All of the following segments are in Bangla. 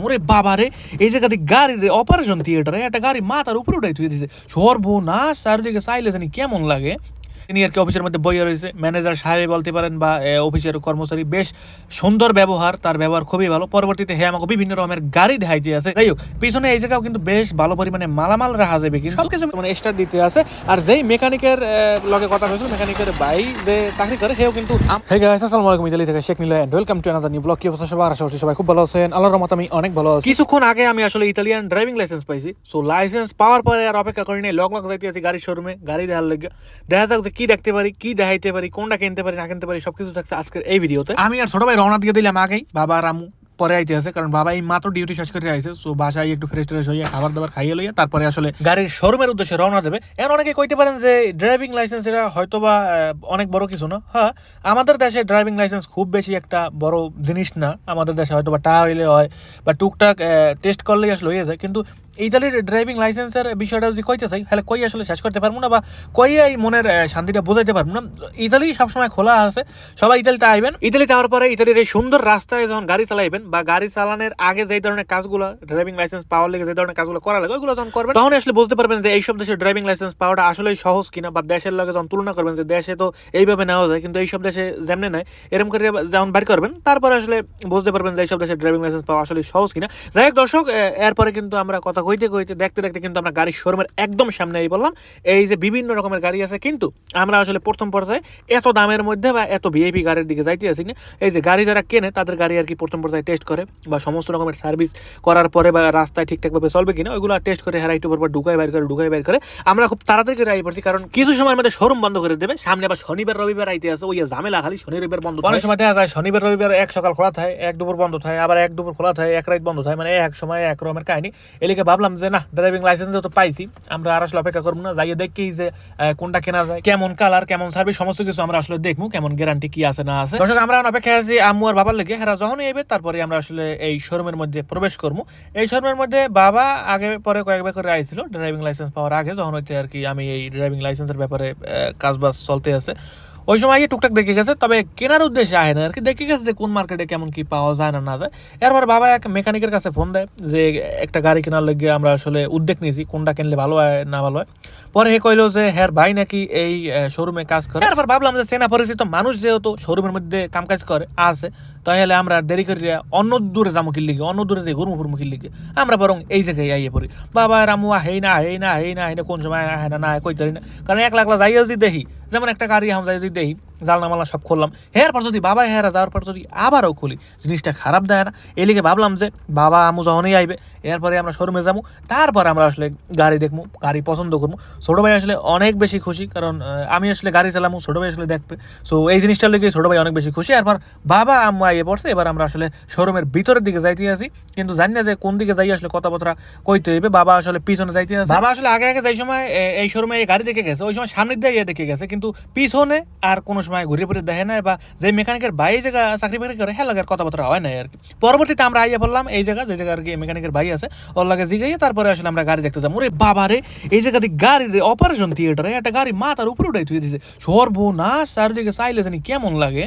মোরে বাবারে, এই জায়গাতে গাড়ির অপারেশন থিয়েটারে একটা গাড়ি মাথার উপরে উঠাই থুয়ে দিছে। সর্বনাশ, চারিদিকে চাইলে জানি কেমন লাগে? তিনি আর কি অফিসের মধ্যে বইয়া রয়েছে। ম্যানেজার সাহেব বলতে পারেন বা অফিসের কর্মচারী বেশ সুন্দর ব্যবহার তার ব্যবহার খুবই ভালো। পরবর্তীতে হ্যাঁ আমাকে বিভিন্ন রকমের গাড়ি দেখাইতে আছে। যাই হোক পিছনে এই জায়গাও কিন্তু বেশ ভালো পরিমাণে মালামাল রাখা যাবে কিন্তু সবকিছু মানে স্টার দিতে আছে। আর যেই মেকানিকের লগে কথা হয়েছিল মেকানিকের ভাই যে চাকরি করে সেও কিন্তু হে গাইস আসসালামু আলাইকুম ইতালি থেকে Sheikh Neela and welcome to another new blog কি অবস্থা সবার? আশা করছি সবাই খুব ভালো আছেন। আল্লাহর রহমতে আমি অনেক ভালো আছি। কিছুক্ষণ আগে আমি আসলে ইতালিয়ান ড্রাইভিং লাইসেন্স পাইছি। সো লাইসেন্স পাওয়ার পরে আর অপেক্ষা করি নাই লগ লগ যাইতে আছি গাড়ির শোরুমে গাড়ি দেখার লাগে দেখা যাক যে কি দেখতে পারি কি দেখাইতে পারি কোনটা কিনতে পারি না কিনতে পারি সবকিছু থাকছে আজকের এই ভিডিওতে। আমি আর ছোট ভাই রওনা দিয়ে দিলাম আগেই বাবা রামু পরে আইতে আছে কারণ বাবা এই মাত্র ডিউটি শেষ করে আইছে সো বাসায় একটু ফ্রেশ ট্রেশ হইয়া খাবার দাবার খাইয়ে লইয়া তারপরে আসলে গাড়ির শোরুমের উদ্দেশ্যে রওনা দেবে। এখন অনেকে কইতে পারেন যে ড্রাইভিং লাইসেন্স এটা হয়তো বা অনেক বড় কিছু না। হ্যাঁ আমাদের দেশে ড্রাইভিং লাইসেন্স খুব বেশি একটা বড় জিনিস না। আমাদের দেশে হয়তো বা টা হইলে হয় বা টুকটাক টেস্ট করলেই আসলে হয়ে যায়। কিন্তু ইতালির ড্রাইভিং লাইসেন্সের বিষয়টা যদি কইতে চাই, তাহলে কই আসলে শেষ করতে পারব না বা কই এই মনের শান্তিটা বোঝাইতে পারব না। ইতালি সবসময় খোলা আছে, সবাই ইতালিতে আইবেন। ইতালিতে যাওয়ার পরে ইতালির এই সুন্দর রাস্তায় যখন গাড়ি চালাইবেন বা গাড়ি চালানোর আগে যে ধরনের কাজগুলো ড্রাইভিং লাইসেন্স পাওয়ার লেগে যে ধরনের কাজগুলো করা লাগে, ওইগুলো যখন করবেন তখন আসলে বুঝতে পারবেন যে এইসব দেশের ড্রাইভিং লাইসেন্স পাওয়াটা আসলে সহজ কিনা বা দেশের লগে যখন তুলনা করবেন যে দেশে তো এইভাবে নেওয়া যায়, কিন্তু এইসব দেশে যেমনি নেয়, এরকম করে যেমন বাড়ি করবেন, তারপরে আসলে বুঝতে পারবেন যে এইসব দেশের ড্রাইভিং লাইসেন্স পাওয়া আসলে সহজ কিনা। যাই হোক দর্শক এরপরে কিন্তু আমরা কথা কইতে কইতে দেখতে দেখতে কিন্তু আমরা গাড়ির শোরুমের একদম সামনে এই বললাম এই যে বিভিন্ন রকমের গাড়ি আছে কিন্তু আমরা আসলে প্রথম পর্যায়ে এত দামের মধ্যে বা এত ভিআইপি গাড়ির দিকে যাইতে আসি না। এই যে গাড়ি যারা কেনে তাদের গাড়ি আর কি প্রথম পর্যায়ে টেস্ট করে বা সমস্ত রকমের সার্ভিস করার পরে বা রাস্তায় ঠিকঠাকভাবে চলবে কিনা ওইগুলো টেস্ট করে হেরা একটু পর ঢুকাই বাইর করে ঢুকাই বাইর করে। আমরা খুব তাড়াতাড়ি করে আই পড়ছি কারণ কিছু সময়ের মধ্যে শোরুম বন্ধ করে দেবে। সামনে আবার শনিবার রবিবার আইতে আছে ওই ঝামেলা খালি শনি রবিবার বন্ধ অনেক সময় দেখা যায় শনিবার রবিবার এক সকাল খোলা থাকে এক দুপুর বন্ধ থাকে আবার এক দুপুর খোলা থাকে এক রাত বন্ধ থাকে মানে এক সময় এক রকমের কাহিনী। এলিকে ভাবলাম যে না ড্রাইভিং লাইসেন্স তো পাইছি, আমরা আর আসলে অপেক্ষা করব না, যাইয়ে দেখি যে কোনটা কেনা যায়, কেমন কালার কেমন সার্ভিস সমস্ত কিছু আমরা আসলে দেখব, কেমন গ্যারান্টি কি আছে না আছে। দর্শক, আমরা অপেক্ষা আছি আম্মু আর বাবার লেগে। হেরা যখনই আইবে তারপরে আমরা আসলে এই শোরুমের মধ্যে প্রবেশ করব। এই শোরুমের মধ্যে বাবা আগে, পরে কয়েকবার করে আইছিল ড্রাইভিং লাইসেন্স পাওয়ার আগে, যখন হইতে আর কি আমি এই ড্রাইভিং লাইসেন্সের ব্যাপারে কাজ বাজ চলতে আছে। ওই সময় টুকটাক দেখে গেছে, তবে কেনার উদ্দেশ্যে আহে না। আর কি দেখে গেছে যে কোন মার্কেটে কেমন কি পাওয়া যায় না না যায়। এরপর বাবা এক মেকানিকের কাছে ফোন দেয় যে একটা গাড়ি কেনার লেগে আমরা আসলে উদ্যোগ নিয়েছি, কোনটা কিনলে ভালো হয়, না ভালো হয়। পরে হে কইলো যে, হ্যার ভাই নাকি এই শোরুমে কাজ করে। এরপর ভাবলাম যে সেনা পরিচিত মানুষ যেহেতু শোরুমের মধ্যে কাম কাজ করে, আছে। তাহলে আমরা দেরি করে অন্য দূরে যাব কিল লিগে অন্য দূরে যে ঘুরমু ফুরমু লিগে আমরা বরং এই জায়গায় আইয়ে পড়ি। বাবা, রামু হেই না হেই না হেই না হেই না, কোন সময় আহে না না কইতে না। কারণ এক লাখ যাইয়া যদি দেখি যেমন একটা গাড়ি আমরা যদি দেখি জালনা মালনা সব খুললাম হের পর যদি বাবা হেরা যাওয়ার পর যদি আবারও খুলি, জিনিসটা খারাপ দেয় না। এলিগে ভাবলাম যে, বাবা আমু যখনই আইবে, এরপরে আমরা শোরুমে যাব, তারপর আমরা আসলে গাড়ি দেখব, গাড়ি পছন্দ করব। ছোটো ভাই আসলে অনেক বেশি খুশি, কারণ আমি আসলে গাড়ি চালামো, ছোটো ভাই আসলে দেখবে। সো এই জিনিসটার লেগে ছোটো ভাই অনেক বেশি খুশি। এরপর বাবা আম্মু আইয়ে পড়ছে, এবার আমরা আসলে শোরুমের ভিতরের দিকে যাইতে আছি কিন্তু জানি না যে কোন দিকে যাই, আসলে কথাবার্তা কইতে হইবে। বাবা আসলে পিছনে যাইতে আছে বাবা আসলে আগে আগে যাই সময় এই শোরুমে এই গাড়ি দেখে গেছে, ওই সময় সামনের দিকে দেখে গেছে, কিন্তু পিছনে আর কোনো সময় ঘুরে ফিরে দেখে নাই বা যে মেকানিকের ভাই জায়গা চাকরি বাকরি করে লাগার কথাবার্তা হয় নাই আর কি। পরবর্তীতে আমরা আইয়া বললাম, এই জায়গা, যে জায়গা আর কি মেকানিকের ভাই আছে, ওর লাগে জিগাইয়ে তারপরে আসলে আমরা গাড়ি দেখতে যাব। ওরে বাবারে এই জায়গা জায়গাতে গাড়ির অপারেশন থিয়েটারে একটা গাড়ি মাথার উপরে উঠাই থুয়ে দিয়েছে সর্বনাশ, চারিদিকে চাইলে জানি কেমন লাগে।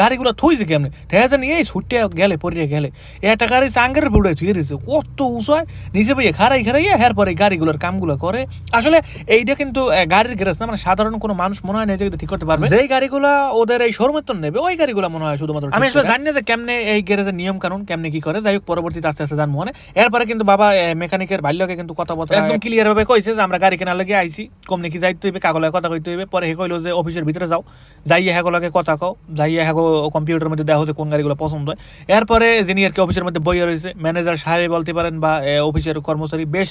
গাড়িগুলো থইছে কেমনে? ঠেয়া জানি এই ছুটে গেলে পড়িয়ে গেলে। একটা গাড়ি চাঙ্গের বুড়ে থুয়ে দিছে। কত উঁচু হয়। নিচে বইয়ে খারাই খারাইয়া হের পরে গাড়িগুলোর কামগুলো করে। আসলে এইটা কিন্তু গাড়ির গ্যারেজ না মানে সাধারণ কোনো মানুষ মনে হয় না যে ঠিক করতে পারবে। যেই গাড়িগুলো ওদের এই শোরুমের নেবে ওই গাড়িগুলো মনে হয় শুধুমাত্র আমি আসলে জানি না যে কেমনে এই গ্যারেজের নিয়ম কানুন কেমনে কি করে। যাই হোক পরবর্তীতে আস্তে আস্তে জানব মানে। এরপরে কিন্তু বাবা মেকানিকের বাল্যকে কিন্তু কথা বলতে একদম ক্লিয়ার ভাবে কইছে যে আমরা গাড়ি কেনার লাগে আইছি। কমনে কি যাইতে হইবে কাগলে কথা কইতে হইবে। পরে হে কইলো যে অফিসের ভিতরে যাও। যাইয়ে হ্যাগোলাকে কথা কও। যাইয়ে হ্যাগো কম্পিউটারের মধ্যে দেখা হচ্ছে কোন গাড়িগুলো পছন্দ হয়। এরপরে যিনি আর কি অফিসের মধ্যে বইয়া রয়েছে ম্যানেজার সাহেব বলতে পারেন বা অফিসের কর্মচারী, বেশ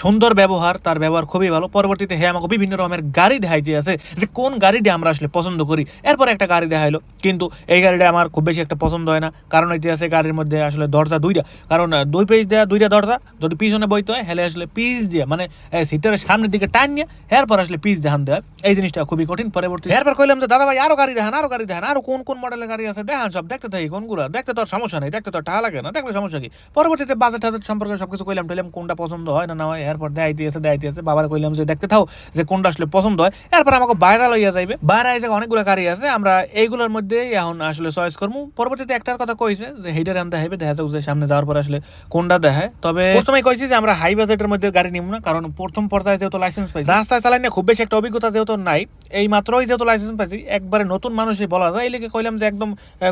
সুন্দর ব্যবহার, তার ব্যবহার খুবই ভালো। পরবর্তীতে হ্যাঁ আমাকে বিভিন্ন রকমের গাড়ি দেখাইতে আছে যে কোন গাড়িটা আমরা আসলে পছন্দ করি। এরপর একটা গাড়ি দেখাইলো, কিন্তু এই গাড়িটা আমার খুব বেশি একটা পছন্দ হয় না। কারণ হইতে আছে গাড়ির মধ্যে আসলে দরজা দুইটা। কারণ দুই পেজ দেওয়া দুইটা দরজা, যদি পিছনে বইতে হয় হেলে আসলে পিস দিয়ে মানে সিটের সামনের দিকে টান নিয়ে, এরপর আসলে পিস দেখান দেয়। এই জিনিসটা খুবই কঠিন। পরবর্তী এরপর কইলাম যে দাদা ভাই আরও গাড়ি দেখান, আরও গাড়ি দেখান, আরও কোন কোন মডেল মডেলের গাড়ি আছে, দেখান সব, দেখতে থাকি কোনগুলো, দেখতে তো সমস্যা নেই, দেখতে তো টাকা লাগে না, দেখলে সমস্যা কি? পরবর্তীতে বাজেট টাজেট সম্পর্কে কইলাম কোনটা পছন্দ হয় না না হয়, এরপর দেখাইতে আছে দেখাইতে আছে বাবার কইলাম যে দেখতে থাও যে কোনটা আসলে পছন্দ হয়, এরপর আমাকে বাইরে লইয়া যাইবে। বাইরে এই জায়গায় অনেকগুলো গাড়ি আছে, আমরা এইগুলোর মধ্যে এখন আসলে চয়েস করব পরবর্তীতে একটার কথা কইছে যে আনতে হবে দেখা যাক যে সামনে যাওয়ার পর আসলে কোনটা দেখায়। তবে প্রথমে কইছি যে আমরা হাই বাজেটের মধ্যে গাড়ি নিব না, কারণ প্রথম পর্যায়ে যেহেতু লাইসেন্স পাইছি, রাস্তায় চালাই খুব বেশি একটা অভিজ্ঞতা যেহেতু নাই, এই মাত্রই যেহেতু লাইসেন্স পাইছি, একবারে নতুন মানুষই বলা যায়, এই লেগে কইলাম যে একদম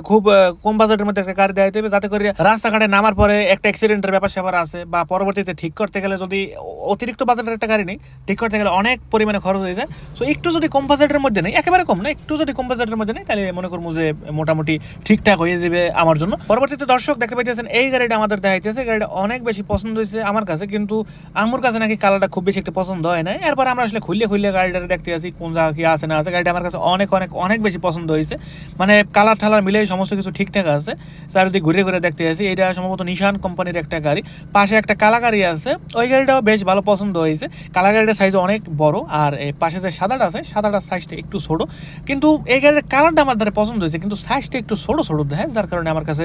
খুব কম বাজেটের মধ্যে একটা গাড়ি দেওয়া দেবে যাতে করে রাস্তাঘাটে নামার পরে একটা অ্যাক্সিডেন্টের ব্যাপার স্যাপার আছে বা পরবর্তীতে ঠিক করতে গেলে যদি অতিরিক্ত বাজেটের একটা গাড়ি নেই, ঠিক করতে গেলে অনেক পরিমাণে খরচ হয়ে যায়। সো একটু যদি কম বাজেটের মধ্যে নেই, একেবারে কম না, একটু যদি কম বাজেটের মধ্যে নেই, তাহলে মনে করব যে মোটামুটি ঠিকঠাক হয়ে যাবে আমার জন্য। পরবর্তীতে দর্শক দেখতে পাইতেছেন, এই গাড়িটা আমাদের দেখাইতেছে। গাড়িটা অনেক বেশি পছন্দ হয়েছে আমার কাছে, কিন্তু আমার কাছে নাকি কালারটা খুব বেশি একটা পছন্দ হয় না এরপর আমরা আসলে খুললে খুললে গাড়িটা দেখতে আছি কোন জায়গা কি আছে না আছে। গাড়িটা আমার কাছে অনেক অনেক অনেক বেশি পছন্দ হয়েছে। মানে কালার ঠালার মিলে সমস্ত কিছু ঠিকঠাক আছে। চারিদিকে ঘুরে ঘুরে দেখতে আছি এটা সম্ভবত নিশান কোম্পানির একটা গাড়ি। পাশে একটা কালা গাড়ি আছে। ওই গাড়িটাও বেশ ভালো পছন্দ হয়েছে। কালা গাড়িটার সাইজ অনেক বড় আর পাশে যে সাদাটা আছে সাদাটার সাইজটা একটু ছোট। কিন্তু এই গাড়ির কালারটা আমার দ্বারা পছন্দ হয়েছে। কিন্তু সাইজটা একটু ছোট ছোট দেয় যার কারণে আমার কাছে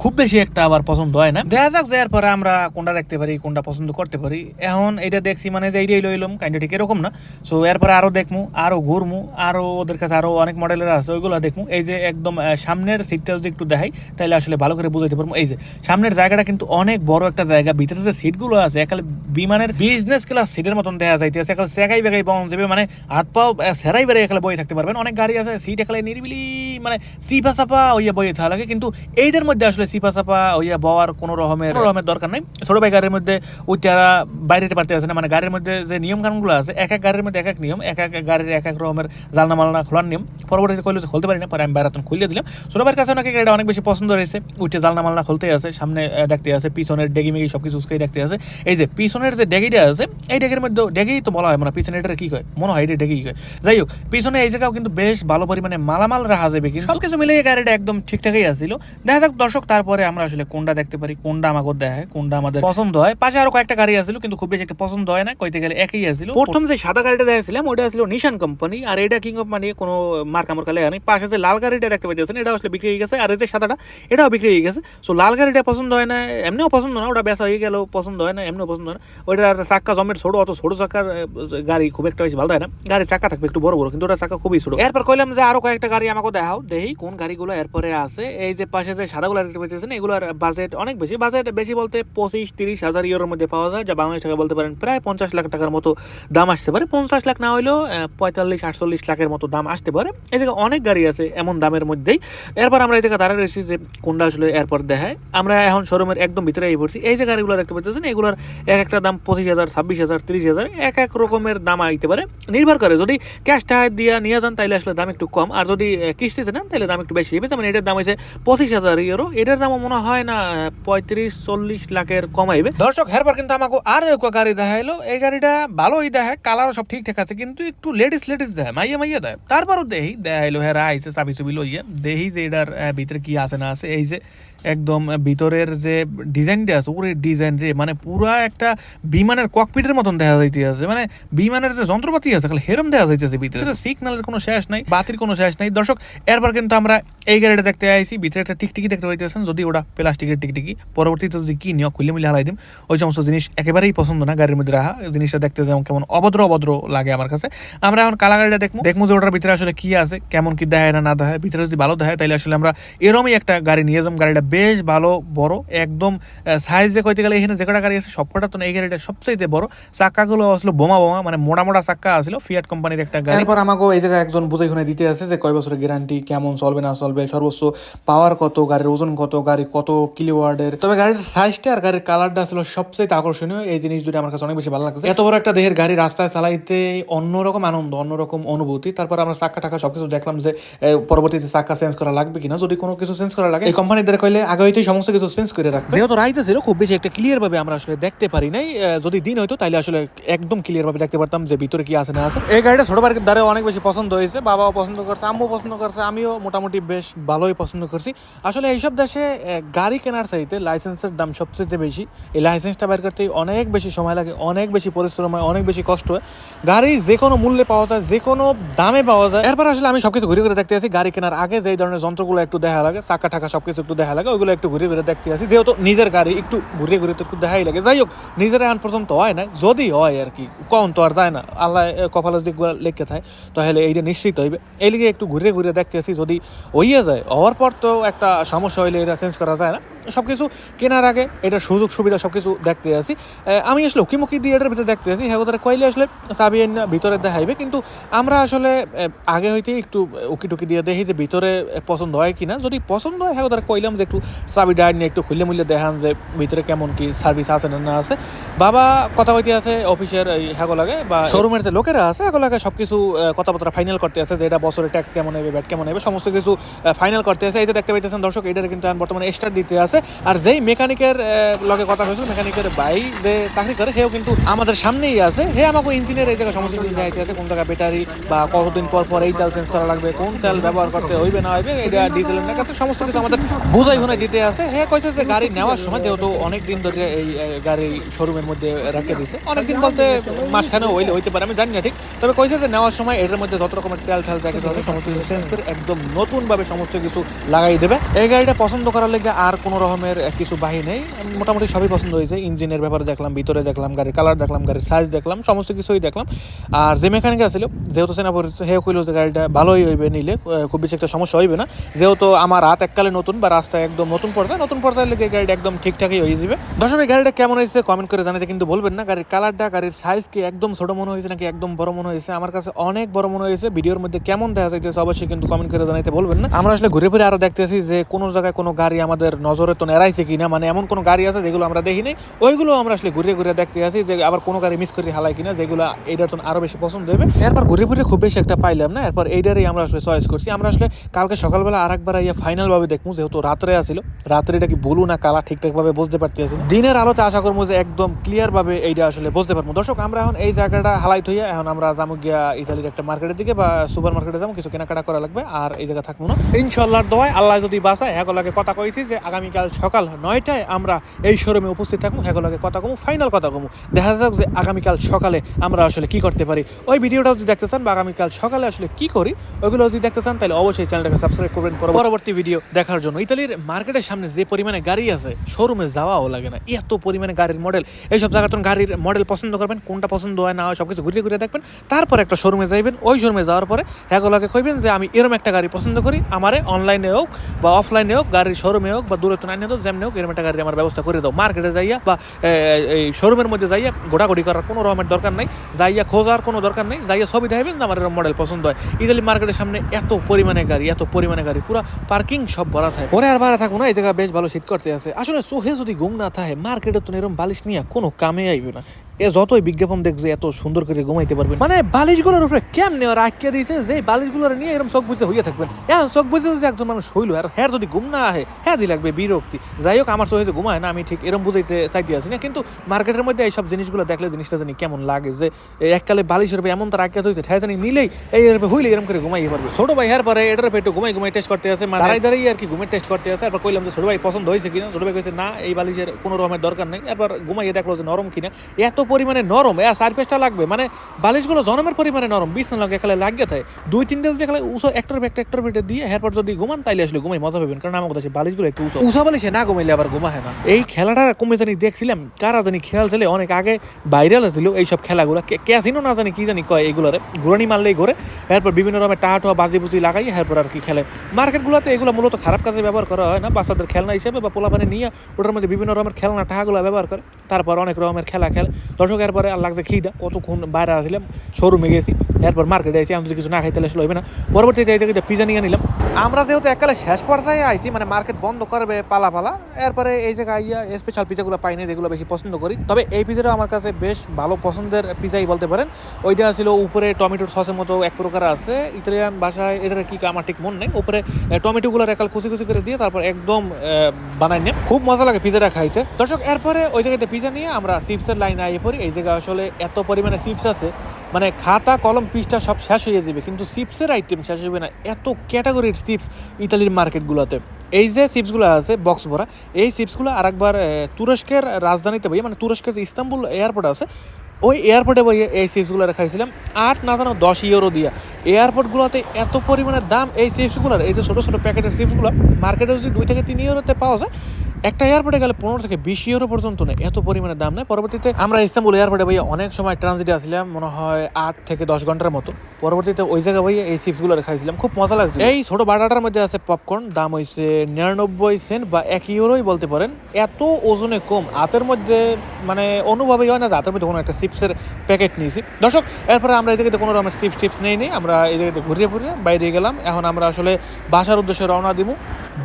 খুব বেশি একটা আবার পছন্দ হয় না। দেখা যাক যে এরপরে আমরা কোনটা দেখতে পারি, কোনটা পছন্দ করতে পারি। এখন এটা দেখছি মানে যে এইটাই লইলাম কাইন্ডা ঠিক এরকম না। সো এরপরে আরও দেখমু, আরও ঘুরমু, আরও ওদের কাছে আরও অনেক মডেলের আছে, ওইগুলো দেখমু। এই যে একদম সামনের সিটটা যদি একটু দেখাই তাহলে আসলে ভালো করে বুঝাইতে পারব। এই যে, সামনের জায়গাটা কিন্তু অনেক বড় একটা জায়গা। ভিতরে যে সিটগুলো আছে, একালে বিমানের বিজনেস ক্লাস সিটের মতন দেখা যাইতেছে। একালে সেগাই বেগাই পাওয়া যাবে মানে হাত পাও সেরাই বেড়ে একালে বয়ে থাকতে পারবেন। অনেক গাড়ি আছে সিট একালে নিরিবিলি মানে সিপা চাপা ওইয়া বয়ে থাকা লাগে। কিন্তু এইটার মধ্যে আসলে সিপা চাপা ওইয়া বওয়ার কোনো রকমের কোনো রকমের দরকার নেই। ছোট ভাই গাড়ির মধ্যে ওইটা বাইরে যেতে পারতে না। মানে গাড়ির মধ্যে যে নিয়ম কানুনগুলো আছে, এক এক গাড়ির মধ্যে এক এক নিয়ম, এক এক গাড়ির এক এক রকমের জালনা মালনা খোলার নিয়ম। পরবর্তীতে কইলে খুলতে পারি না, পরে আমি বাইরে খুলে দিলাম। ভাইয়ের কাছে নাকি গাড়িটা অনেক বেশি পছন্দ হয়েছে। উঠে জালনা মালনা খুলতে আছে সামনে দেখতে আছে পিছনের ডেগি মেগি সব কিছু উস্কাই দেখতে আছে। এই যে পিছনের যে ডেগিটা আছে এই ডেগির মধ্যে ডেগি তো বলা হয় মানে পিছনে এটা কি হয় মনে হয় এটা ডেগি হয় যাই হোক পিছনে এই জায়গাও কিন্তু বেশ ভালো পরিমাণে মালামাল রাখা যাবে কিন্তু। সবকিছু মিলিয়ে গাড়িটা একদম ঠিকঠাকই আসছিল দেখা যাক দর্শক তারপরে আমরা আসলে কোনটা দেখতে পারি কোনটা আমাকে দেখায় কোনটা আমাদের পছন্দ হয়। পাশে আরও কয়েকটা গাড়ি আছিল কিন্তু খুব বেশি একটা পছন্দ হয় না কইতে গেলে একই আছিল। প্রথম যে সাদা গাড়িটা দেখাছিলাম ওটা ছিল নিশান কোম্পানি আর এটা কিং অফ মানে কোনো মার্কা মার্কা লেখা নেই। পাশে যে লাল গাড়িটা দেখতে পাইতেছেন এটা আসলে বিক্রি হয়ে গেছে। আর এই যে সাদাটা এটাও বিক্রি হয়ে গেছে। সো লাল গাড়িটা পছন্দ হয় না এমনিও পছন্দ না ওটা বেচা হয়ে গেল পছন্দ হয় না এমনিও পছন্দ হয় না। ওইটার চাক্কা জমের ছোট অত ছোট চাক্কার আহ, গাড়ি খুব একটা বেশি ভালো হয় না। গাড়ির চাকা থাকবে একটু বড় বড় কিন্তু ওটা চাকা খুবই ছোট। এরপর কইলাম যে আরও কয়েকটা গাড়ি আমাকে দেখাও দেখি কোন গাড়িগুলো এরপরে আছে। এই যে পাশে যে সাদাগুলো দেখতে পাচ্ছেন এগুলোর বাজেট অনেক বেশি। বাজেট বেশি বলতে পঁচিশ তিরিশ হাজার ইউরোর মধ্যে পাওয়া যায় যা বাংলাদেশ টাকা বলতে পারেন প্রায় পঞ্চাশ লাখ টাকার মতো দাম আসতে পারে। পঞ্চাশ লাখ না হলেও পঁয়তাল্লিশ আটচল্লিশ লাখের মতো দাম আসতে পারে। এদিকে অনেক গাড়ি আছে এমন দামের মধ্যেই। এরপর আমরা এই জায়গায় দাঁড়া রয়েছি যে কোনটা আসলে এরপর দেখায়। আমরা এখন শোরুমের একদম ভিতরে এই পড়ছি। এই যে গাড়িগুলো দেখতে পাচ্ছেন, এগুলোর এক একটা দাম পঁচিশ হাজার, ছাব্বিশ হাজার, তিরিশ হাজার, এক এক রকমের দাম আইতে পারে। নির্ভর করে, যদি ক্যাশ টাকা দিয়ে নিয়ে যান তাহলে আসলে দাম একটু কম। আর যদি কিস্তিতে নেন তাহলে দাম একটু বেশি। হবে তেমন এটার দাম হয়েছে পঁচিশ হাজার ইউরো এটার দামও মনে হয় না পঁয়ত্রিশ, চল্লিশ লাখের কমাইবে দর্শক হেরবার কিন্তু আমাকে আরও এক গাড়ি দেখাইলো। এই গাড়িটা ভালোই দেখায় কালারও সব ঠিকঠাক আছে, কিন্তু একটু লেডিস লেডিস দেয় মাইয়া মাইয়া দেয় তারপরও দেহি দেখাইলো হেরা আইসে চাবি চুবি লইয়ে। দেহি যে এটার আহ, ভিতরে একদম ভিতরের যে ডিজাইনটা আছে ওরে ডিজাইন রে মানে পুরা একটা বিমানের ককপিটের মতন দেখা যাইতে আছে মানে বিমানের যে যন্ত্রপাতি আছে খালি হেরম দেখা যাইতেছে ভিতরে। সিগন্যালের কোনো শেষ নাই বাতির কোনো শেষ নাই। দর্শক এরপর কিন্তু আমরা এই গাড়িটা দেখতে আইছি। ভিতরে একটা টিকটিকি দেখতে পাইতেছেন যদি ওটা প্লাস্টিকের টিকটিকি। পরবর্তীতে যদি কি নিয়ে খুলে মিলে হালাই দিম। ওই সমস্ত জিনিস একেবারেই পছন্দ না গাড়ির মধ্যে রাখা। জিনিসটা দেখতে যেমন কেমন অভদ্র অভদ্র লাগে আমার কাছে। আমরা এখন কালা গাড়িটা দেখব। দেখব যে ওটার ভিতরে আসলে কি আছে কেমন কি দেখায় না না দেখায়। ভিতরে যদি ভালো দেখায় তাহলে আসলে আমরা এরমই একটা গাড়ি নিয়ে যাব। গাড়িটা বেশ ভালো বড় একদম সাইজে কইতে গেলে এখানে যে কটা গাড়ি আছে সবকটা তো না, এই গাড়িটা সবচেয়ে বড়। চাক্কাগুলো আসলে বোমা বোমা মানে মোটা মোটা চাক্কা আসলো ফিয়াট কোম্পানির একটা গাড়ি। এরপর আমাকে এই জায়গায় একজন বুঝে শুনে দিতে আছে যে কয় বছরের গ্যারান্টি কেমন চলবে না চলবে সর্বোচ্চ পাওয়ার কত গাড়ির ওজন কত গাড়ি কত কিলোওয়ার্ডের তবে গাড়ির সাইজটা আর গাড়ির কালারটা ছিল সবচেয়ে আকর্ষণীয় এই জিনিস দুটো আমার কাছে অনেক বেশি ভালো লাগছে এত বড় একটা দেহের গাড়ি রাস্তায় চালাইতে অন্যরকম আনন্দ অন্যরকম অনুভূতি। তারপর আমরা চাক্কা টাকা সবকিছু দেখলাম যে পরবর্তীতে চাক্কা চেঞ্জ করা লাগবে কিনা। যদি কোনো কিছু চেঞ্জ করা লাগে এই কোম্পানিদের কইলে আগে হইতেই সমস্ত কিছু চেঞ্জ করে রাখবে। যেহেতু রাইতে ছিল খুব বেশি একটা ক্লিয়ার ভাবে আমরা আসলে দেখতে পারি নাই। যদি দিন হইতো তাহলে আসলে একদম ক্লিয়ার ভাবে দেখতে পারতাম যে ভিতরে কি আছে না আছে। এই গাড়িটা ছোট বাড়ির দ্বারা অনেক বেশি পছন্দ হয়েছে বাবাও পছন্দ করছে আম্মু পছন্দ করছে আমিও মোটামুটি বেশ ভালোই পছন্দ করছি। আসলে এইসব দেশে গাড়ি কেনার চাইতে লাইসেন্সের দাম সবচেয়ে বেশি। এই লাইসেন্সটা বের করতে অনেক বেশি সময় লাগে অনেক বেশি পরিশ্রম হয় অনেক বেশি কষ্ট হয়। গাড়ি যে কোনো মূল্যে পাওয়া যায় যে কোনো দামে পাওয়া যায়। এরপর আসলে আমি সবকিছু ঘুরে ঘুরে দেখতে আছি গাড়ি কেনার আগে যে ধরনের যন্ত্রগুলো একটু দেখা লাগে চাকা টাকা সবকিছু একটু দেখা লাগে। ওইগুলো একটু ঘুরে ঘুরে দেখতে আসি। যেহেতু নিজের গাড়ি একটু ঘুরে ঘুরে তো একটু দেখাই লাগে। যাই হোক, নিজের আন পর্যন্ত হয় না। যদি হয় আর কি, কখন তো আর যায় না। আল্লাহ কপালের দিকগুলো লেখকে থাকে, তাহলে এইটা নিশ্চিত হইবে। এই লিগে একটু ঘুরে ঘুরে দেখতে আসি, যদি হইয়া যায়। হওয়ার পর তো একটা সমস্যা হইলে এটা চেঞ্জ করা যায় না। সব কিছু কেনার আগে এটা সুযোগ সুবিধা সব কিছু দেখতে আসি। আমি আসলে উকিমুখি দিয়ে এটার ভিতরে দেখতে আসি। হ্যাঁ কইলে আসলে চাবি ভিতরে দেখাইবে। কিন্তু আমরা আসলে আগে হইতে একটু উকি টুকি দিয়ে দেখি যে ভিতরে পছন্দ হয় কিনা। যদি পছন্দ হয় হ্যাঁ কইলাম যে একটু চাবি ডাইন নিয়ে একটু খুললে মুললে দেখান যে ভিতরে কেমন কি সার্ভিস আছে না না আছে। বাবা কথা কইতে আছে অফিসের হ্যাগো লাগে বা শোরুমের যে লোকেরা আছে হ্যাগো লাগে সব কিছু কথাবার্তা ফাইনাল করতে আছে, যে এটা বছরের ট্যাক্স কেমন হবে ব্যাট কেমন হবে, সমস্ত কিছু ফাইনাল করতে আছে। এই যে দেখতে পাইতেছেন দর্শক, এটার কিন্তু এখন বর্তমানে স্টার দিতে আছে। আর যেই মেকানিকের লগে কথা হয়েছিল মেকানিকের ভাই যে চাকরি করে, সেও কিন্তু আমাদের সামনেই আছে। হে আমাকে ইঞ্জিনের এই জায়গায় সমস্ত কিছু দেখাইতে আছে, কোন জায়গায় ব্যাটারি বা কতদিন পর পর এই তেল চেঞ্জ করা লাগবে, কোন তেল ব্যবহার করতে হইবে, না হইবে, এটা ডিজেলের কাছে সমস্ত কিছু আমাদের বুঝাই শুনে দিতে আছে। হে কইছে যে গাড়ি নেওয়ার সময় যেহেতু অনেক দিন ধরে এই গাড়ি শোরুমের মধ্যে রেখে দিছে। অনেক দিন বলতে মাসখানে হইলে হইতে পারে, আমি জানি না ঠিক। তবে কইছে যে নেওয়ার সময় এটার মধ্যে যত রকমের তেল ঠেল কিছু আছে সমস্ত কিছু চেঞ্জ করে একদম নতুন ভাবে সমস্ত কিছু লাগাই দেবে। এই গাড়িটা পছন্দ করার লেগে আর কোনো রকমের কিছু বাহি নেই। মোটামুটি সবই পছন্দ হয়েছে। ইঞ্জিনের ব্যাপারে দেখলাম, ভিতরে দেখলাম, গাড়ির কালার দেখলাম, গাড়ির সাইজ দেখলাম, সমস্ত কিছুই দেখলাম। আর যে মেকানিক আছিল যেহেতু সেনা পরিচিত হেও কইলো যে গাড়িটা ভালোই হইবে নিলে খুব বেশি একটা সমস্যা হইবে না। যেহেতু আমার হাত এককালে নতুন বা রাস্তা একদম নতুন পর্দা, নতুন পর্দায় লেগে গাড়িটা একদম ঠিকঠাকই হয়ে যাবে। দর্শক, এই গাড়িটা কেমন হয়েছে কমেন্ট করে জানাতে কিন্তু বলবেন না। গাড়ির কালারটা গাড়ির সাইজ কি একদম ছোট মনে হয়েছে নাকি একদম বড় মনে হয়েছে? আমার কাছে অনেক বড় মনে হয়েছে। ভিডিওর মধ্যে কেমন দেখা যাইতেছে অবশ্যই কিন্তু কমেন্ট করে জানাতে বলবেন না। আমরা আসলে ঘুরে ফিরে আরও দেখতেছি যে কোনো জায়গায় কোনো গাড়ি আমাদের নজরে তো এড়াইছে কিনা। মানে এমন কোনো গাড়ি আছে যেগুলো আমরা দেখি নাই। ওইগুলো আমরা আসলে ঘুরে ঘুরে দেখতে আসি যে আবার কোনো গাড়ি মিস করে, হালাই কিনা। যেগুলো এইটার তো আরও বেশি পছন্দ হবে। এরপর ঘুরে ফিরে খুব বেশি একটা পাইলাম না। এরপর এইটারই আমরা আসলে চয়েস করছি। আমরা আসলে কালকে সকালবেলা আরেকবার ইয়া ফাইনাল ভাবে দেখব, যেহেতু রাত্রে আসিল রাত্রে এটা কি বলু না কালা ঠিকঠাক ভাবে বুঝতে পারতেছি। দিনের আলোতে আশা করব যে একদম ক্লিয়ার ভাবে এইটা আসলে বুঝতে পারব। দর্শক, আমরা এখন এই জায়গাটা হালাইট হইয়া এখন আমরা যাব গিয়া ইতালির একটা মার্কেটের দিকে বা সুপার মার্কেটে যাব। কিছু কেনাকাটা করা লাগবে আর এই জায়গা থাকব না। ইনশাল্লাহর দোয়ায় আল্লাহ যদি বাসায় হ্যাগলাকে কথা কইছি যে আগামীকাল সকাল নয়টায় আমরা এই শোরুমে উপস্থিত থাকব। হ্যাগলাকে কথা কমু ফাইনাল কথা কমু। দেখা যাক যে আগামীকাল সকালে আমরা আসলে কি করতে পারি। ওই ভিডিওটা যদি দেখতে চান বা আগামীকাল সকালে আসলে কি করি, ওইগুলো যদি দেখতে চান তাহলে অবশ্যই চ্যানেলটাকে সাবস্ক্রাইব করবেন। পরবর্তী ভিডিও দেখার জন্য। ইতালির মার্কেটের সামনে যে পরিমাণে গাড়ি আছে শোরুমে যাওয়াও লাগে না। এত পরিমাণে গাড়ির মডেল এইসব জায়গায় গাড়ির মডেল পছন্দ করবেন, কোনটা পছন্দ হয় না হয় সবকিছু ঘুরে ঘুরে দেখবেন, তারপর একটা শোরুমে যাইবেন। ওই শোরুমে যাওয়ার পরে হ্যাগোলাকে কইবেন যে, আমি এরম একটা গাড়ি পছন্দ করি। আমারে অনলাইনে হোক বা অফলাইনে হোক, গাড়ির শোরুমে হোক বা দূরে তো নাই হোক, যেমনি হোক, এরম একটা গাড়ি আমার ব্যবস্থা করে দাও। মার্কেটে যাইয়া বা এই শোরুমের মধ্যে যাইয়া গোড়াগড়ি করার কোনো রকমের দরকার নাই। যাইয়া খোঁজার কোনো দরকার নেই। যাইয়া ছবি দেখাবেন যে, আমার এরকম মডেল পছন্দ হয়। ইতালি মার্কেটের সামনে এত পরিমাণে গাড়ি, এত পরিমাণে গাড়ি, পুরো পার্কিং সব ভরা থাকে। পরে আর থাকব না, এই জায়গা বেশ ভালো শীত করতে আছে। আসলে সোহে যদি ঘুম না থাকে মার্কেটে তো এরকম বালিশ নিয়ে কোনো কামে আইবে না। এ যতই বিজ্ঞাপন দেখছে এত সুন্দর করে ঘুমাইতে পারবেন। মানে বালিশগুলোর উপরে কেমনে ওরা আটকে দিয়েছে যে বালিশগুলোর নিয়ে এরকম চোখ বুঝতে হইয়া থাকবেন। এখন চোখ বুঝতে যে একজন মানুষ হইল আর হ্যাঁ যদি ঘুম না আহে হ্যাঁ দি লাগবে বিরক্তি। যাই হোক আমার চোখে ঘুমায় না আমি ঠিক এরকম বুঝাইতে চাইতে আছি না। কিন্তু মার্কেটের মধ্যে এইসব জিনিসগুলো দেখলে জিনিসটা জানি কেমন লাগে যে এককালে বালিশের উপরে এমন তার আটকে হয়েছে হ্যাঁ জানি নিলেই এই এরপরে হইলে এরকম করে ঘুমাইয়ে পারবে। ছোট ভাই হ্যার পরে এটার একটু ঘুমাই ঘুমাই টেস্ট করতে আছে মানে দাঁড়াই। দাঁড়িয়ে আর কি ঘুমের টেস্ট করতে আছে এরপর কইলাম যে ছোট ভাই পছন্দ হয়েছে কিনা ছোট ভাই কইছে না এই বালিশের কোনো রকমের দরকার নেই। এরপর ঘুমাইয়ে দেখল যে নরম কিনা। এত পরিমাণে নরম এ পেজটা লাগবে। মানে বালিশগুলো জনমের পরিমাণে নরম বিছনা লাগে এখানে লাগিয়ে থাকে। দুই তিনটে যদি এখানে উঁচু একটার একটা একটার পেটে দিয়ে এরপর যদি ঘুমান তাইলে আসলে ঘুমাই মজা পাবেন। কারণ আমার কথা বালিশগুলো একটু উঁচু। উঁচা বালিশে না ঘুমাইলে আবার ঘুমা হয় না। এই খেলাটা কমে জানি দেখছিলাম কারা জানি খেয়াল ছিল অনেক আগে ভাইরাল ছিল এইসব খেলাগুলো। কে- ক্যাসিনো না জানি কি জানি কয় এইগুলোরে। ঘুরানি মারলেই ঘুরে এরপর বিভিন্ন রকমের টাহা টোয়া বাজি বুজি লাগাই এরপর আর কি খেলে। মার্কেটগুলোতে এগুলো মূলত খারাপ কাজে ব্যবহার করা হয় না বাচ্চাদের খেলনা হিসেবে বা পোলাপানে নিয়ে ওটার মধ্যে বিভিন্ন রকমের খেলনা টাহাগুলো ব্যবহার করে। তারপর অনেক রকমের খেলা খেলে। দর্শক, এরপরে আর লাগছে খেয়ে খিদা, কতক্ষণ বাইরে আসলাম শোরুমে গেছি, এরপর মার্কেটে এসে আমি যদি কিছু না খাই তাহলে হইবে না। পরবর্তীতে এই জায়গায় পিজা নিয়ে নিলাম আমরা যেহেতু এককালে শেষ পর্যায়ে আইছি মানে মার্কেট বন্ধ করবে পালা পালা, এরপরে এই জায়গায় আইয়া স্পেশাল পিজাগুলো পাই না যেগুলো বেশি পছন্দ করি। তবে এই পিজাটা আমার কাছে বেশ ভালো পছন্দের পিজাই বলতে পারেন। ওইটা ছিল উপরে টমেটোর সসের মতো এক প্রকার আছে, ইতালিয়ান ভাষায় এটার কি আমার ঠিক মন নেই। উপরে টমেটোগুলো একাল কুচি কুচি করে দিয়ে তারপর একদম বানাই নিয়ে খুব মজা লাগে পিজাটা খাইতে। দর্শক, এরপরে ওই জায়গাতে পিজা নিয়ে আমরা চিপসের লাইনে আইয়ে পড়ি এই জায়গায় আসলে এত পরিমাণে চিপস আছে মানে খাতা কলম পিসটা সব শেষ হয়ে যাবে কিন্তু চিপসের আইটেম শেষ হবে না। এত ক্যাটাগরির চিপস ইতালির মার্কেটগুলোতে এই যে চিপসগুলো আছে বক্স ভরা এই চিপসগুলো আরেকবার আহ, তুরস্কের রাজধানীতে ভাই মানে তুরস্কের যে ইস্তাম্বুল এয়ারপোর্ট আছে ওই এয়ারপোর্টে বই এই চিপসগুলো খাইছিলাম আট না জানো দশ ইউরো দিয়া। এয়ারপোর্টগুলোতে এত পরিমাণে দাম এই চিপসগুলোর এই যে ছোটো ছোটো প্যাকেটের চিপসগুলো মার্কেটে যদি দুই থেকে তিন ইউরোতে পাওয়া যায় একটা এয়ারপোর্টে গেলে পনেরো থেকে বিশ ইউরো পর্যন্ত নেই। এত পরিমাণে দাম নেই। পরবর্তীতে আমরা ইস্তাম্বুল এয়ারপোর্টে বইয়ে অনেক সময় ট্রানজিটে আসছিলাম মনে হয় আট থেকে দশ ঘণ্টার মতো। পরবর্তীতে ওই জায়গায় বইয়ে এই চিপসগুলো খাইছিলাম। খুব মজা লাগছে এই ছোট বাটাটার মধ্যে আছে পপকর্ন দাম হয়েছে নিরানব্বই সেন্ট বা এক ইউরোই বলতে পারেন। এত ওজনে কম, হাতের মধ্যে মানে অনুভবই হয় না যে হাতের মধ্যে কোনো একটা চিপসের প্যাকেট নিয়েছি। দর্শক, এরপরে আমরা এই জায়গাতে কোনো রকমের চিপস টিপস নেই নি আমরা এই জায়গাতে ঘুরিয়ে ফুরিয়ে বাইরে গেলাম। এখন আমরা আসলে বাসার উদ্দেশ্যে রওনা দিব।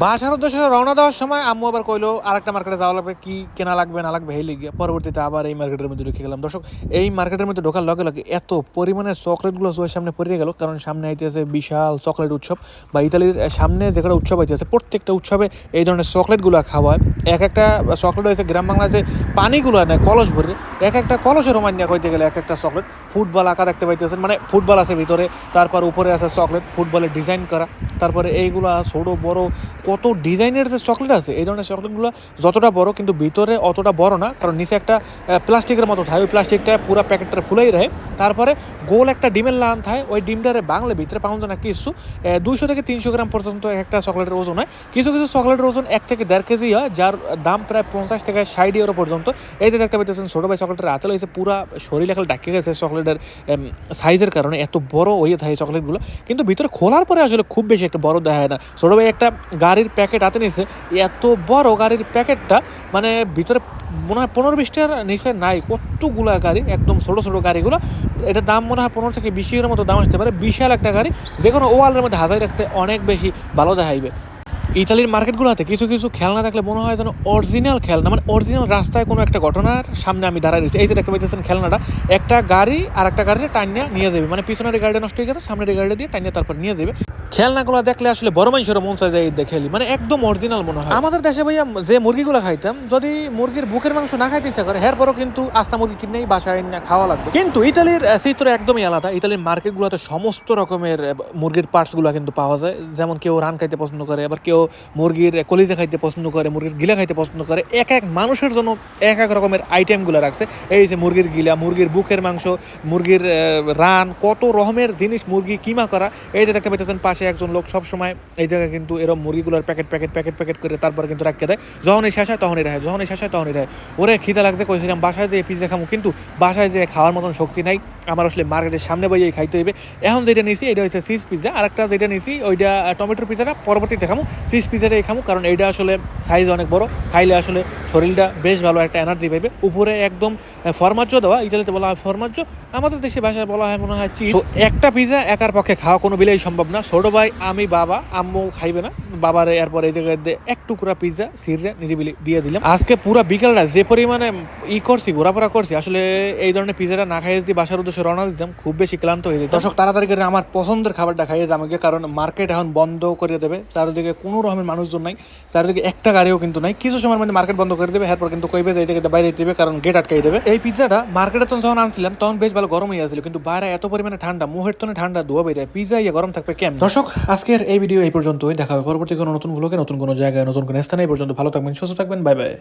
বাসার উদ্দেশ্যে রওনা দেওয়ার সময় আম্মু আবার কইলো আর একটা মার্কেটে যাওয়া লাগবে, কি কেনা লাগবে, না লাগবে হেলে গিয়ে পরবর্তীতে আবার এই মার্কেটের মধ্যে ঢুকে গেলাম। দর্শক, এই মার্কেটের মধ্যে ঢোকার লগে লগে এত পরিমাণে চকলেটগুলো চোখের সামনে পড়ে গেল, কারণ সামনে আইতেছে বিশাল চকলেট উৎসব, বা ইতালির সামনে যে কটা উৎসব আইতেছে, প্রত্যেকটা উৎসবে এই ধরনের চকলেটগুলো খাওয়া হয়। এক একটা চকলেট হয়েছে গ্রাম বাংলায় যে পানিগুলো নেয় কলস ভরে, এক একটা কলসের রোমান নিয়ে কইতে গেলে এক একটা চকলেট ফুটবল আঁকা দেখতে পাইতেছেন মানে ফুটবল আছে ভিতরে, তারপর উপরে আছে চকলেট ফুটবলের ডিজাইন করা, তারপরে এইগুলো ছোট, বড় কত ডিজাইনের যে চকলেট আছে, এই ধরনের চকলেটগুলো যতটা বড় কিন্তু ভিতরে অতটা বড় না, কারণ নিচে একটা প্লাস্টিকের মতো থাকে। ওই প্লাস্টিকটা পুরো প্যাকেটটা ফুলেই রয়ে তারপরে গোল একটা ডিমের লান থাকে। ওই ডিমটারে বাংলা ভিতরে পাউন্ড না কিছু। দুইশো থেকে তিনশো গ্রাম পর্যন্ত এক একটা চকলেটের ওজন হয়। কিছু কিছু চকলেটের ওজন এক থেকে দেড় কেজি হয়, যার দাম প্রায় পঞ্চাশ থেকে ষাট ইউরো পর্যন্ত। এই যে দেখতে পাইতেছেন, ছোটো ভাই চকলেটের হাতে হয়েছে পুরা শরীর এখন ডাকে গেছে চকলেটের সাইজের কারণে। এত বড় হয়ে থাকে চকলেটগুলো। কিন্তু ভিতরে খোলার পরে আসলে খুব বেশি একটা বড় দেখা যায় না। ছোটো ভাই একটা গাড়ির প্যাকেট হাতে নিয়েছে এত বড় গাড়ির প্যাকেটটা মানে ভিতরে মনে হয় পনেরো বিশটার নিচে নাই, কতগুলা গাড়ি, একদম ছোটো ছোটো গাড়িগুলো এটা দাম মনে হয় পনেরো থেকে বিশ মতো দাম আসতে পারে, বিশাল একটা গাড়ি যে কোনো ওয়ালের মধ্যে হাজার রাখতে অনেক বেশি ভালো দেখাইবে। ইতালির মার্কেটগুলোতে কিছু কিছু খেলনা দেখলে মনে হয় যেন অরিজিনাল খেলনা মানে অরিজিনাল রাস্তায় কোনো একটা ঘটনার সামনে আমি দাঁড়ায় রয়েছি। এই যে দেখতে পাইতেছেন খেলনাটা, একটা গাড়ি আর একটা গাড়িতে টাইনিয়া নিয়ে যাবে মানে পিছনের গাড়িটা নষ্ট হয়ে গেছে, সামনের গাড়িটা দিয়ে টাইনিয়া তারপর নিয়ে যাবে। খেলনাগুলো দেখলে আসলে বড় মানুষের মন চায় যায় দেখেলি মানে একদম অরিজিনাল মনে হয়। আমাদের দেশে ভাইয়া যে মুরগিগুলো খাইতাম, যদি মুরগির বুকের মাংস না খাইতে ইচ্ছা করে, এরপরও কিন্তু আস্তা মুরগি কিনেই বাসায় না খাওয়া লাগবে। কিন্তু ইতালির চিত্র একদমই আলাদা। ইতালির মার্কেটগুলোতে সমস্ত রকমের মুরগির পার্টসগুলো কিন্তু পাওয়া যায়। যেমন কেউ রান খাইতে পছন্দ করে, আবার কেউ মুরগির কলিজা খাইতে পছন্দ করে, মুরগির গিলা খাইতে পছন্দ করে, এক এক মানুষের জন্য এক এক রকমের আইটেমগুলো রাখছে। এই যে মুরগির গিলা, মুরগির বুকের মাংস, মুরগির রান, কত রকমের জিনিস মুরগি কিমা করা। এই যে দেখতে পাইতেছেন, পাশে একজন লোক সব সময় এই জায়গায় কিন্তু এরকম মুরগিগুলোর প্যাকেট প্যাকেট প্যাকেট প্যাকেট করে তারপর কিন্তু রাখিয়ে দেয়। যখনই শেষ হয় তখনই রাখে যখনই শেষ হয় তখনই রাখে ওরে, খিদা লাগছে, কইছিলাম বাসায় যেয়ে পিজা খামু, কিন্তু বাসায় যেয়ে খাওয়ার মতন শক্তি নাই। আমার আসলে মার্কেটের সামনে বইয়ে খাইতে হইবে। এখন যেটা নিয়েছি এটা হচ্ছে চিজ পিজা আর একটা যেটা নিয়েছি ওইটা টমেটোর পিজাটা পরবর্তীতে খামু চিজ পিজাটাই খামু কারণ এইটা আসলে সাইজ অনেক বড়। খাইলে আসলে শরীরটা বেশ ভালো একটা এনার্জি পাইবে। উপরে একদম ফরমাজ্য দেওয়া ইতালিতে বলা হয় ফরমাজ্য আমাদের দেশে ভাষায় বলা হয় মনে হয় চিজ একটা পিজা একার পক্ষে খাওয়া কোনো বিলেই সম্ভব না। ছোট ভাই আমি বাবা আম্মু খাইবে না। বাবারে এরপর এই জায়গায় দিয়ে এক টুকরা পিজা সিররে নিরিবিলি দিয়ে দিলাম। আজকে পুরা বিকেলটা যে পরিমাণে ই করছি ঘোরাফেরা করছি আসলে এই ধরনের পিজাটা না খাইয়ে যদি বাসার উদ্দেশ্যে রওনা দিতাম খুব বেশি ক্লান্ত হয়ে যেত দর্শক তাড়াতাড়ি করে আমার পছন্দের খাবারটা খাইয়ে আমাকে কারণ মার্কেট এখন বন্ধ করে দেবে। চারিদিকে কোনো রকমের মানুষজন নাই, চারিদিকে একটা গাড়িও কিন্তু নাই। কিছু সময় মানে মার্কেট বন্ধ করে দেবে, এরপর কিন্তু কইবে যাই থেকে বাইরে দেবে, কারণ গেট আটকাই দেবে। এই পিজাটা মার্কেটে তখন যখন আনছিলাম, তখন বেশ ভালো গরম হয়ে আসছিল কিন্তু বাইরে এত পরিমাণে ঠান্ডা, মুহের তনে ঠান্ডা ধোয়া বেরিয়ে পিজা ইয়ে গরম থাকবে কেন দর্শক, আজকের এই ভিডিও এই পর্যন্তই, দেখা হবে পরবর্তী কোনো নতুন ভ্লগে নতুন কোনো জায়গায়, নতুন কোনো স্থানে, এই পর্যন্ত ভালো থাকবেন, সুস্থ থাকবেন বাই বাই